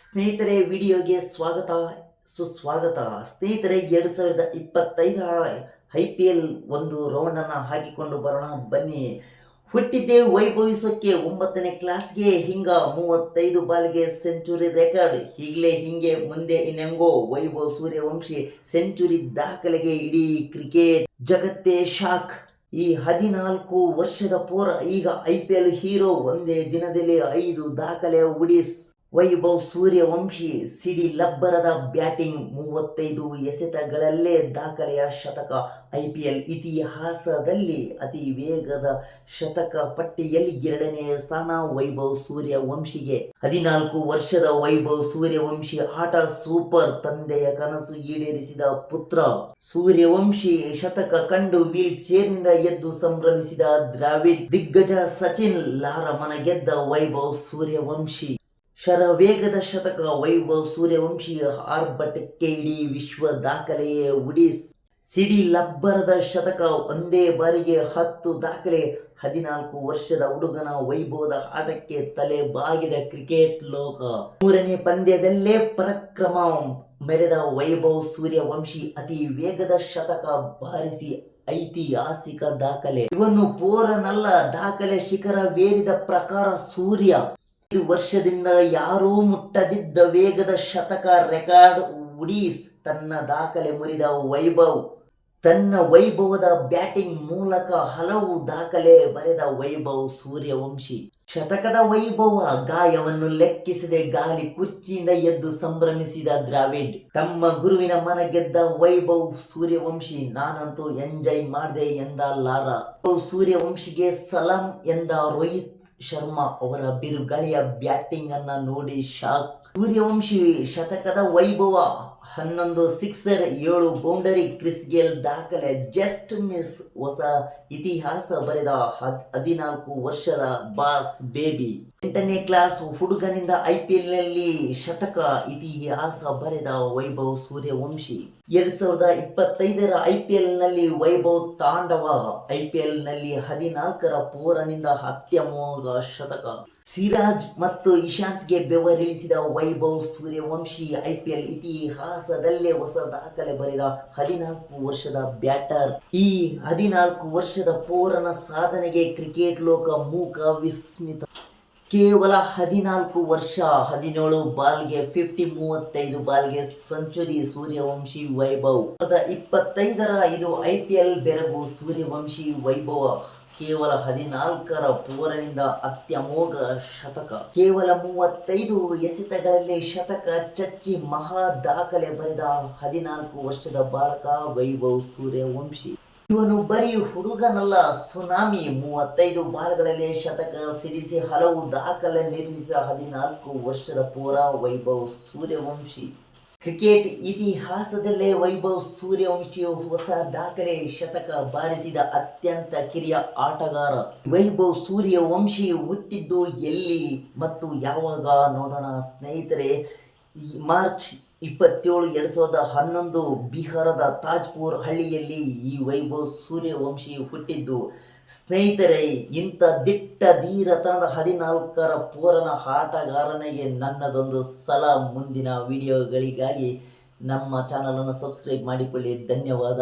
ಸ್ನೇಹಿತರೆ, ವಿಡಿಯೋಗೆ ಸ್ವಾಗತ, ಸುಸ್ವಾಗತ. ಸ್ನೇಹಿತರೆ, ಎರಡು ಸಾವಿರದ ಇಪ್ಪತ್ತೈದರ ಐ ಪಿ ಎಲ್ ಒಂದು ರೌಂಡನ್ನು ಹಾಕಿಕೊಂಡು ಬರೋಣ. ಬನ್ನಿ. ಹುಟ್ಟಿದ್ದೆ ವೈಭವಿಸೋಕ್ಕೆ ಒಂಬತ್ತನೇ ಕ್ಲಾಸ್ಗೆ ಹಿಂಗ ಮೂವತ್ತೈದು ಬಾಲ್ಗೆ ಸೆಂಚುರಿ ರೆಕಾರ್ಡ್. ಈಗಲೇ ಹಿಂಗೆ ಮುಂದೆ ಇನ್ನೆಂಗೋ ವೈಭವ್ ಸೂರ್ಯವಂಶಿ ಸೆಂಚುರಿ ದಾಖಲೆಗೆ ಇಡೀ ಕ್ರಿಕೆಟ್ ಜಗತ್ತೇ ಶಾಕ್. ಈ ಹದಿನಾಲ್ಕು ವರ್ಷದ ಪೋರ ಈಗ ಐ ಹೀರೋ ಒಂದೇ ದಿನದಲ್ಲಿ ಐದು ದಾಖಲೆ ಉಡಿಸ್. ವೈಭವ್ ಸೂರ್ಯವಂಶಿ ಸಿಡಿ ಲಬ್ಬರದ ಬ್ಯಾಟಿಂಗ್ ಮೂವತ್ತೈದು ಎಸೆತಗಳಲ್ಲೇ ದಾಖಲೆಯ ಶತಕ. ಐ ಪಿ ಎಲ್ ಇತಿಹಾಸದಲ್ಲಿ ಅತಿ ವೇಗದ ಶತಕ ಪಟ್ಟಿಯಲ್ಲಿ ಎರಡನೇ ಸ್ಥಾನ ವೈಭವ್ ಸೂರ್ಯವಂಶಿಗೆ. ಹದಿನಾಲ್ಕು ವರ್ಷದ ವೈಭವ್ ಸೂರ್ಯವಂಶಿ ಆಟ ಸೂಪರ್ ತಂದೆಯ ಕನಸು ಈಡೇರಿಸಿದ ಪುತ್ರ. ಸೂರ್ಯವಂಶಿ ಶತಕ ಕಂಡು ವೀಲ್ ಚೇರ್ನಿಂದ ಎದ್ದು ಸಂಭ್ರಮಿಸಿದ ದ್ರಾವಿಡ್ ದಿಗ್ಗಜ ಸಚಿನ್ ಲಾರ ಮನಗೆದ್ದ ವೈಭವ್ ಸೂರ್ಯವಂಶಿ. ಶರವೇಗದ ಶತಕ ವೈಭವ್ ಸೂರ್ಯವಂಶಿ ಆರ್ಭಟಕ್ಕೆ ಇಡೀ ವಿಶ್ವ ದಾಖಲೆಯೇ ಉಡಿ ಸಿಡಿ ಲಬ್ಬರದ ಶತಕ ಒಂದೇ ಬಾರಿಗೆ ಹತ್ತು ದಾಖಲೆ. ಹದಿನಾಲ್ಕು ವರ್ಷದ ಹುಡುಗನ ವೈಭವದ ಆಟಕ್ಕೆ ತಲೆ ಬಾಗಿದ ಕ್ರಿಕೆಟ್ ಲೋಕ. ಮೂರನೇ ಪಂದ್ಯದಲ್ಲೇ ಪರಕ್ರಮ ಮೆರೆದ ವೈಭವ್ ಸೂರ್ಯವಂಶಿ ಅತಿ ವೇಗದ ಶತಕ ಬಾರಿಸಿ ಐತಿಹಾಸಿಕ ದಾಖಲೆ. ಇವನು ಪೋರನಲ್ಲ, ದಾಖಲೆ ಶಿಖರವೇರಿದ ಪ್ರಕಾರ ಸೂರ್ಯ. ಐದು ವರ್ಷದಿಂದ ಯಾರೂ ಮುಟ್ಟದಿದ್ದ ವೇಗದ ಶತಕ ರೆಕಾರ್ಡ್ ಉಡೀಸ್ ತನ್ನ ದಾಖಲೆ ಮುರಿದ ವೈಭವ್. ತನ್ನ ವೈಭವದ ಬ್ಯಾಟಿಂಗ್ ಮೂಲಕ ಹಲವು ದಾಖಲೆ ಬರೆದ ವೈಭವ್ ಸೂರ್ಯವಂಶಿ. ಶತಕದ ವೈಭವ ಗಾಯವನ್ನು ಲೆಕ್ಕಿಸದೆ ಗಾಲಿ ಕುರ್ಚಿಯಿಂದ ಎದ್ದು ಸಂಭ್ರಮಿಸಿದ ದ್ರಾವಿಡ್. ತಮ್ಮ ಗುರುವಿನ ಮನ ಗೆದ್ದ ವೈಭವ್ ಸೂರ್ಯವಂಶಿ, ನಾನಂತೂ ಎಂಜಾಯ್ ಮಾಡಿದೆ ಎಂದ ಲಾರಾ. ಸೂರ್ಯವಂಶಿಗೆ ಸಲಾಂ ಎಂದ ರೋಹಿತ್ ಶರ್ಮಾ ಅವರ ಬಿರುಗಾಳಿಯ ಬ್ಯಾಟಿಂಗ್ ಅನ್ನ ನೋಡಿ ಶಾಕ್. ಸೂರ್ಯವಂಶಿ ಶತಕದ ವೈಭವ. ಹನ್ನೊಂದು, ಸಿಕ್ಸರ್, ಏಳು ಬೌಂಡರಿ ಕ್ರಿಸ್ ಗೇಲ್ ದಾಖಲೆ, ಜಸ್ಟ್ ಮಿಸ್ ಹೊಸ ಇತಿಹಾಸ ಬರೆದ ಹದ್- ಹದಿನಾಲ್ಕು ವರ್ಷದ ಬಾಸ್ ಬೇಬಿ. ಎಂಟನೇ ಕ್ಲಾಸ್ ಹುಡುಗನಿಂದ ಐ ಪಿ ಎಲ್ನಲ್ಲಿ ಶತಕ ಇತಿಹಾಸ ಬರೆದ ವೈಭವ್ ಸೂರ್ಯವಂಶಿ. ಎರಡ್ ಸಾವಿರದ ಇಪ್ಪತ್ತೈದರ ಐ ಪಿ ನಲ್ಲಿ ವೈಭವ್ ತಾಂಡವ, ಐ ಪಿ ಎಲ್ನಲ್ಲಿ ಹದಿನಾಲ್ಕರ ಪೋರನಿಂದ ಅತ್ಯಮೋಘ ಶತಕ. ಸಿರಾಜ್ ಮತ್ತು ಇಶಾಂತ್ಗೆ ಬೆವರಿಳಿಸಿದ Vaibhav Suryavanshi I P L ಇತಿಹಾಸದಲ್ಲೇ ಹೊಸ ದಾಖಲೆ ಬರೆದ ಹದಿನಾಲ್ಕು ವರ್ಷದ ಬ್ಯಾಟರ್. ಈ ಹದಿನಾಲ್ಕು ವರ್ಷದ ಪೋರನ ಸಾಧನೆಗೆ ಕ್ರಿಕೆಟ್ ಲೋಕ ಮೂಕ ವಿಸ್ಮಿತ. ಕೇವಲ ಹದಿನಾಲ್ಕು ವರ್ಷ, ಹದಿನೇಳು ಬಾಲ್ಗೆ ಫಿಫ್ಟಿ ಮೂವತ್ತೈದು ಬಾಲ್ಗೆ ಸೆಂಚುರಿ ಸೂರ್ಯವಂಶಿ ವೈಭವ್. ಇಪ್ಪತ್ತೈದರ ಇದು ಐ ಪಿ ಎಲ್ ಬೆರಗು ಸೂರ್ಯವಂಶಿ ವೈಭವ. ಕೇವಲ ಹದಿನಾಲ್ಕರ ಪೂರನಿಂದ ಅತ್ಯಮೋಘ ಶತಕ. ಕೇವಲ ಮೂವತ್ತೈದು ಎಸೆತಗಳಲ್ಲಿ ಶತಕ ಚಚ್ಚಿ ಮಹಾ ದಾಖಲೆ ಬರೆದ ಹದಿನಾಲ್ಕು ವರ್ಷದ ಬಾಲಕ ವೈಭವ್ ಸೂರ್ಯವಂಶಿ. ಇವನು ಬರೀ ಹುಡುಗನಲ್ಲ. ಸುನಾಮಿ ಮೂವತ್ತೈದು ಬಾಲ್ಗಳಲ್ಲಿ ಶತಕ ಸಿಡಿಸಿ ಹಲವು ದಾಖಲೆ ನಿರ್ಮಿಸಿದ ಹದಿನಾಲ್ಕು ವರ್ಷದ ಪೂರ ವೈಭವ್ ಸೂರ್ಯವಂಶಿ. ಕ್ರಿಕೆಟ್ ಇತಿಹಾಸದಲ್ಲೇ ವೈಭವ್ ಸೂರ್ಯವಂಶಿ ಹೊಸ ದಾಖಲೆ ಶತಕ ಬಾರಿಸಿದ ಅತ್ಯಂತ ಕಿರಿಯ ಆಟಗಾರ. ವೈಭವ್ ಸೂರ್ಯವಂಶಿ ಹುಟ್ಟಿದ್ದು ಎಲ್ಲಿ ಮತ್ತು ಯಾವಾಗ ನೋಡೋಣ ಸ್ನೇಹಿತರೆ ಮಾರ್ಚ್ ಇಪ್ಪತ್ತೇಳು ಎರಡು ಸಾವಿರದ ಹನ್ನೊಂದು ಬಿಹಾರದ ತಾಜ್ಪುರ್ ಹಳ್ಳಿಯಲ್ಲಿ ಈ ವೈಭವ್ ಸೂರ್ಯವಂಶಿ ಹುಟ್ಟಿದ್ದು. ಸ್ನೇಹಿತರೆ, ಇಂಥ ದಿಟ್ಟ ಧೀರತನದ ಹದಿನಾಲ್ಕರ ಪೂರನ ಆಟಗಾರನಿಗೆ ನನ್ನದೊಂದು ಸಲ ಮುಂದಿನ ವಿಡಿಯೋಗಳಿಗಾಗಿ ನಮ್ಮ ಚಾನಲನ್ನು ಸಬ್ಸ್ಕ್ರೈಬ್ ಮಾಡಿಕೊಳ್ಳಿ. ಧನ್ಯವಾದ.